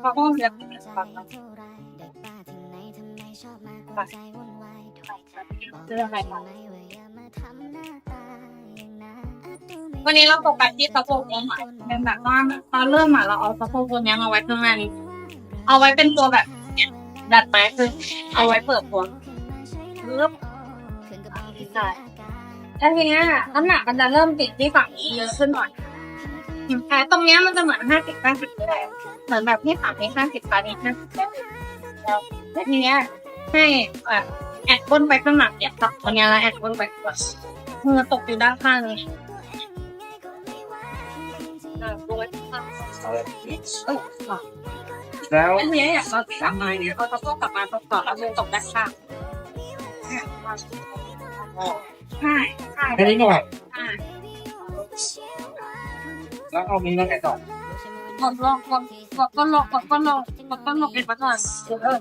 เขาก็เรียกเรื่องอะไรคะ วันนี้เราโฟกัสที่สะโพกองค์เป็นแบบว่าตอนเริ่มอะเราเอาสะโพกตัวนี้มาไว้ข้างในเอาไว้เป็นตัวแบบดัดไม้คือเอาไว้เปิดตัวปึ๊บใช่แล้วทีนี้น้ำหนักมันจะเริ่มติดที่ฝั่งนี้เยอะขึ้นหน่อยแต่ตรงนี้มันจะเหมือนห้าสิบแปดสิบเลยเหมือนแบบที่ฝั่งนี้ห้าสิบปานี้ห้าสิบแล้วทีนี้ให้แบบแอดบนไปข้างหลังเนี่ยตับตรงนี้แล้วแอดบนไปข้างหลังมือตกอยู่ด้านข้างเลย อ่าดูไว้ข้างหลังเออค่ะแล้วอันเนี้ยอยากเรากลับมาเนี่ยเราต้องกลับมาตรงต่อแล้วมือตกด้านข้างใช่ใช่แค่นี้ก็แบบใช่แล้วเอามีแล้วไงต่อกดลองกดกดก็ลองกดก็ลงกดก็ลงเป็นประจอนเออ